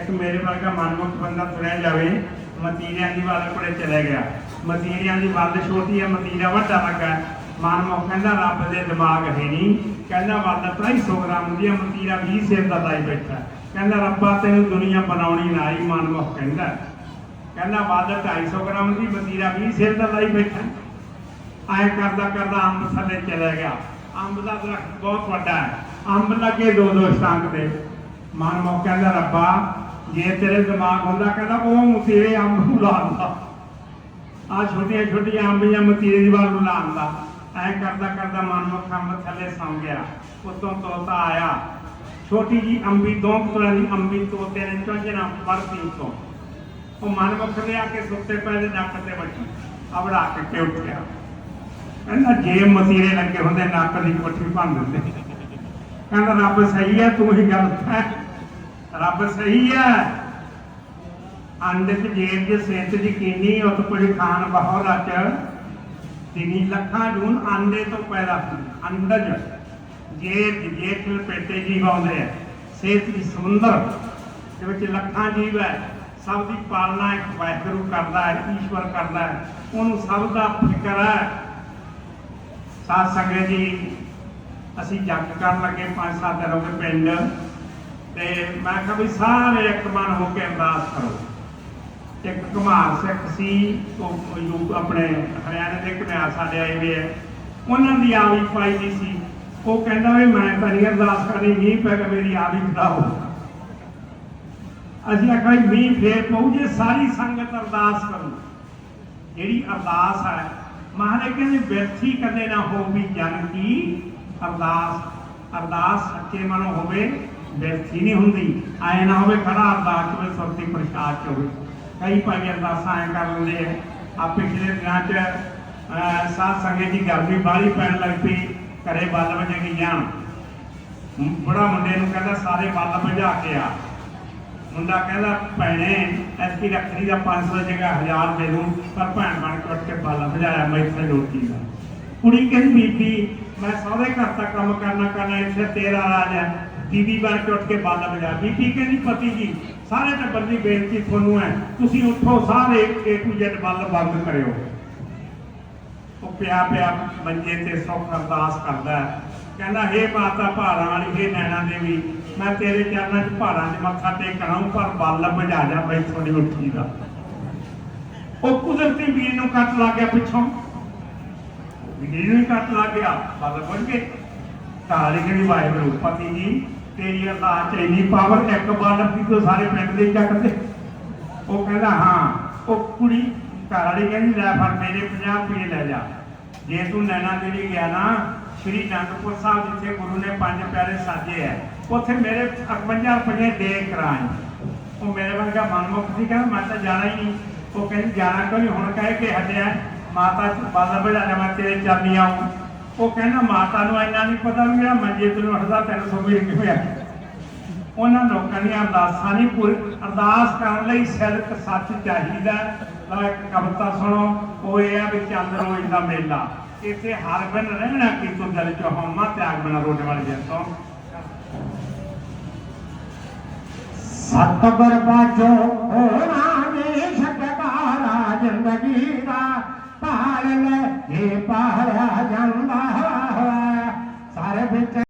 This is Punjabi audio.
ਇੱਕ ਮੇਰੇ ਵਰਗਾ ਮਨਮੁਖ ਬੰਦਾ ਤੁਰਿਆ ਜਾਵੇ ਮਤੀਰਿਆਂ ਦੀ ਵੱਲ ਕੋਲੇ ਚਲੇ ਗਿਆ। ਮਤੀਰਿਆਂ ਦੀ ਵੱਲ ਛੋਟੀ ਹੈ ਮਤੀਰਾ ਵੱਡਾ ਲੱਗਾ। ਮਨਮੁਖ ਕਹਿੰਦਾ ਰੱਬ ਦੇ ਦਿਮਾਗ ਹੈ ਨਹੀਂ ਕਹਿੰਦਾ ਵੱਲ 250 ਗ੍ਰਾਮ ਦੀ ਹੈ, ਮਤੀਰਾ 20 ਸੇਰ ਦਾ ਲਾਈ ਬੈਠਾ। ਕਹਿੰਦਾ ਰੱਬਾ ਤੈਨੂੰ ਦੁਨੀਆ ਬਣਾਉਣੀ ਨਾ ਆਈ ਮਨਮੁਖ ਕਹਿੰਦਾ। ਕਹਿੰਦਾ ਵੱਲ 250 ਗ੍ਰਾਮ ਦੀ ਮਤੀਰਾ 20 ਸਿਰ ਦਾ ਲਾਈ ਬੈਠਾ। ਆਏ ਕਰਦਾ ਕਰਦਾ ਅੰਬ ਥੱਲੇ ਚਲਾ ਗਿਆ। ਅੰਬ ਦਾ ਦਰਖਤ ਬਹੁਤ ਵੱਡਾ ਹੈ। ਅੰਬ ਲੱਗੇ ਦੋ ਦੋ ਸਟੰਗ ਦੇ ਮਨ ਮੋ ਕਹਿੰਦਾ ਰੱਬਾ, ਜੇ ਤੇਰੇ ਦਿਮਾਗ ਹੁੰਦਾ ਕਹਿੰਦਾ ਉਹ ਮਸੀਰੇ ਅੰਬ ਨੂੰ ਲਾਉਂਦਾ ਆ ਛੋਟੀਆਂ ਛੋਟੀਆਂ ਅੰਬੀਆਂ ਮੁਤੀਰੇ ਦੀ ਵੱਲ ਨੂੰ ਲਾਉਂਦਾ ਐ ਕਰਦਾ ਕਰਦਾ ਮਨ ਮੋ ਅੰਬ ਥੱਲੇ ਸੌਂ ਗਿਆ। ਉਤੋਂ ਤੋਤਾ ਆਇਆ। ਛੋਟੀ ਜੀ ਅੰਬੀ, ਦੋ ਤਰ੍ਹਾਂ ਦੀ ਅੰਬੀ ਤੋਤੇ ਨੇ ਚੁੰਝਣਾ ਪਰਤੀ ਤੋਂ ਉਹ ਮਨ ਮੁਖ ਦੇ ਆ ਕੇ ਸੁੱਤੇ ਪਏ ਦੇ ਨੱਕ ਤੇ ਵੱਜੀ। ਅਬੜਾ ਕੇ ਉੱਠਿਆ। ਕਹਿੰਦਾ, ਜੇ ਮਸੀਰੇ ਲੱਗੇ ਹੁੰਦੇ, ਨੱਕ ਦੀ ਕੋਠੀ ਭੰਨ ਦਿੰਦੇ। ਕਹਿੰਦਾ, ਰੱਬ ਸਹੀ ਹੈ, ਤੂੰ ਹੀ ਗਲਤ ਹੈ। ਰੱਬ ਸਹੀ ਹੈ। ਅੰਡਿਤ ਜੇਬ ਦੇ ਸੇਤ ਦੀ ਕੀਨੀ ਉਤ ਕੋਈ ਖਾਨ ਬਹੁ ਰਚ ਤਿਨੀ ਲੱਖਾਂ ਜੂਨ ਅੰਡੇ ਤੋਂ ਪੈਦਾ ਅੰਡਜ ਜੇਬ ਜੇਠ ਲਪੇਟੇ ਜੀਵ ਆਉਂਦੇ ਆ। ਸੇਤ ਦੀ ਸਮੁੰਦਰ ਦੇ ਵਿੱਚ ਲੱਖਾਂ ਜੀਵ ਹੈ। ਸਭ ਦੀ ਪਾਲਣਾ ਇੱਕ ਵਾਹਿਗੁਰੂ ਕਰਦਾ ਹੈ, ਈਸ਼ਵਰ ਕਰਦਾ ਹੈ। ਉਹਨੂੰ ਸਭ ਦਾ ਫਿਕਰ ਹੈ। ਸਾਧ ਸੰਗਤ ਜੀ, ਅਸੀਂ ਜੱਗ ਕਰਨ ਲੱਗੇ ਪੰਜ ਸੱਤ ਦਿਨ ਪਿੰਡ। ਤੇ ਮੈਂ ਕਿਹਾ ਵੀ ਸਾਰੇ ਇੱਕ ਮਨ ਹੋ ਕੇ ਅਰਦਾਸ ਕਰੋ। ਇੱਕ ਕੁਮਾਰ ਸਿੱਖ ਸੀ, ਉਹ ਯੂ ਆਪਣੇ ਹਰਿਆਣੇ ਦੇ ਘਮਿਆਰ ਸਾਡੇ ਆਏ ਹੋਏ ਆ। ਉਹਨਾਂ ਦੀ ਆਵੀ ਪਾਈ ਦੀ ਸੀ। ਉਹ ਕਹਿੰਦਾ ਵੀ ਮੈਂ ਤਾਂ ਨਹੀਂ ਅਰਦਾਸ ਕਰਨੀ, ਮੀਂਹ ਪੈ ਗਿਆ, ਮੇਰੀ ਆਵੀ ਖਰਾਬ ਅਸੀਂ ਆਖਿਆ ਮੀਂਹ ਫੇਰ ਪਊ ਜੇ ਸਾਰੀ ਸੰਗਤ ਅਰਦਾਸ ਕਰੂ ਜਿਹੜੀ ਅਰਦਾਸ ਹੈ, ਮਹਾਰਾਜ ਕਹਿੰਦੇ ਵਿਅਰਥੀ ਕਦੇ ਨਾ ਹੋਵੀ ਜਨ ਕੀ ਅਰਦਾਸ। ਅਰਦਾਸ ਸੱਚੇ ਮਨੋਂ ਹੋਵੇ ਵਿਅਰਥੀ ਨਹੀਂ ਹੁੰਦੀ। ਐ ਨਾ ਹੋਵੇ ਖੜਾ ਅਰਦਾਸ ਹੋਵੇ ਸੁਰਤੀ ਪ੍ਰਸ਼ਾਦ ਚ ਹੋਵੇ। ਕਈ ਭਾਈ ਅਰਦਾਸਾਂ ਐ ਕਰ ਲੈਂਦੇ ਆ। ਆ ਪਿਛਲੇ ਦਿਨਾਂ ਚ ਸਾਧ ਸੰਗਤ ਦੀ ਗਰਮੀ ਬਾਹਲੀ ਪੈਣ ਲੱਗ ਪਈ। ਘਰੇ ਬੱਲ ਵਜੇ ਗਈਆਂ। ਬੜਾ ਮੁੰਡੇ ਨੂੰ ਕਹਿੰਦਾ, ਸਾਰੇ ਬੱਲ ਬੁਝਾ ਕੇ ਆ। ਮੁੰਡਾ ਕਹਿੰਦਾ, ਭੈਣੇ ਐਸੀ ਰੱਖੜੀ ਦਾ 500 ਦੀ ਜਗ੍ਹਾ 1000 ਦੇ ਦੂੰ, ਪਰ ਭੈਣ ਬਣ ਕੇ ਉੱਠ ਕੇ ਬਾਲਾ ਭਜਾਇਆ ਮੈਂ ਇੱਥੇ ਰੋਟੀ ਦਾ। ਕੁੜੀ ਕਹਿੰਦੀ, ਬੀਬੀ, ਮੈਂ ਸਾਰੇ ਘਰ ਦਾ ਕੰਮ ਕਰਨਾ ਕਰਨਾ, ਇੱਥੇ ਤੇਰਾ ਰਾਜ ਹੈ। ਬੀਬੀ ਬਣ ਕੇ ਉੱਠ ਕੇ ਬਾਲਾ ਭਜਾ ਬੀਬੀ ਕਹਿੰਦੀ ਪਤੀ ਜੀ, ਸਾਰੇ ਟੱਬਰ ਦੀ ਬੇਨਤੀ ਤੁਹਾਨੂੰ ਹੈ। ਤੁਸੀਂ ਉੱਠੋ, ਸਾਰੇ ਏ ਟੂ ਜ਼ੈਡ ਬੱਲ ਬੰਦ ਕਰਿਓ। ਉਹ ਪਿਆ ਪਿਆ ਮੰਜੇ ਤੇ ਸੁੱਖ ਅਰਦਾਸ ਕਰਦਾ ਕਹਿੰਦਾ, ਹੇ ਮਾਤਾ ਭਾਰਾਂ ਵਾਲੀ, ਹੇ ਨੈਣਾ ਦੇਵੀ, ਮੈਂ ਤੇਰੇ ਚਰਨਾਂ 'ਚ ਭਾਰਾਂ 'ਚ ਮੱਥਾ ਟੇਕਣਾ ਪਰ ਬੱਲ ਵਜਾ ਜਾ ਬਈ ਤੁਹਾਡੀ ਉੱਠੀ ਦਾ। ਉਹ ਕੁਦਰਤੀ ਵੀਰ ਨੂੰ ਕੱਟ ਲੱਗ ਗਿਆ ਪਿੱਛੋਂ। ਵੀਰ ਨੂੰ ਕੱਟ ਲੱਗ ਗਿਆ, ਬੱਲ ਬੁਝ ਗਏ। ਕਾਲੀ ਜਿਹੜੀ ਵਾਹਿਗੁਰੂ ਪਤੀ ਜੀ ਤੇਰੀ ਅਰਦਾਸ 'ਚ ਇੰਨੀ ਪਾਵਰ ਇੱਕ ਬੱਲ ਵੀ ਤੂੰ ਸਾਰੇ ਪਿੰਡ ਦੇ ਚੱਕਦੇ ਉਹ ਕਹਿੰਦਾ, ਹਾਂ, ਉਹ ਕੁੜੀ ਘਰ ਵਾਲੀ ਕਹਿੰਦੀ, ਲੈ ਫੜ, ਮੇਰੇ 50 ਰੁਪਏ ਲੈ ਜਾ। ਜੇ ਤੂੰ ਨੈਣਾ ਦੇਵੀ ਗਿਆ ਨਾ, ਸ਼੍ਰੀ ਅਨੰਦਪੁਰ ਸਾਹਿਬ ਜਿੱਥੇ ਗੁਰੂ ਨੇ ਪੰਜ ਪਿਆਰੇ ਸਾਜੇ ਐ, ਉੱਥੇ ਮੇਰੇ 51 ਰੁਪਏ ਦੇ ਕਰਾਈ ਉਹ ਮੇਰੇ ਵਰਗਾ ਮਨਮੁਖ ਸੀ, ਕਹਿੰਦਾ, ਮੈਂ ਤਾਂ ਜਾਣਾ ਹੀ ਨਹੀਂ। ਉਹ ਕਹਿੰਦੀ, ਜਾਣਾ ਕਿਉਂ ਨਹੀਂ ਹੁਣ ਕਹਿ ਕੇ ਹਟਿਆ, ਮਾਤਾ ਬਾਲਾ ਬੜਾ ਮੈਂ ਤੇਰੇ ਚਰਨੀ ਆਉਂ ਉਹ ਕਹਿੰਦਾ, ਮਾਤਾ ਨੂੰ ਇੰਨਾ ਨਹੀਂ ਪਤਾ ਵੀ ਜਿਹੜਾ ਮੰਜੇ ਤੋਂ ਉੱਠਦਾ 300 ਵੀ ਕਿਵੇਂ ਆ ਉਹਨਾਂ ਲੋਕਾਂ ਦੀਆਂ ਅਰਦਾਸਾਂ ਨਹੀਂ ਪੂਰੀ, ਅਰਦਾਸ ਕਰਨ ਲਈ ਸਿਰਕ ਸੱਚ ਚਾਹੀਦਾ ਲਾ ਇੱਕ ਕਵਿਤਾ ਸੁਣੋ, ਉਹ ਇਹ ਆ ਵੀ ਚੰਦ ਰੋਜ਼ ਦਾ ਮੇਲਾ। ਇੱਥੇ ਹਰ ਬਿਨ ਰਹਿਣਾ ਕੀ ਤੂੰ ਦਿਲ ਚੋਂ ਤਿਆਗ ਬਣਾ ਰੋਣੇ ਵਾਲੇ ਜੰਤੋਂ ਸਤ ਬਰਬਾਜੋ ਹੋਣਾ ਪਾਲ ਲੈ ਇਹ ਪਾਲਿਆ ਜਾਂਦਾ ਹੋਇਆ ਸਾਰੇ ਵਿੱਚ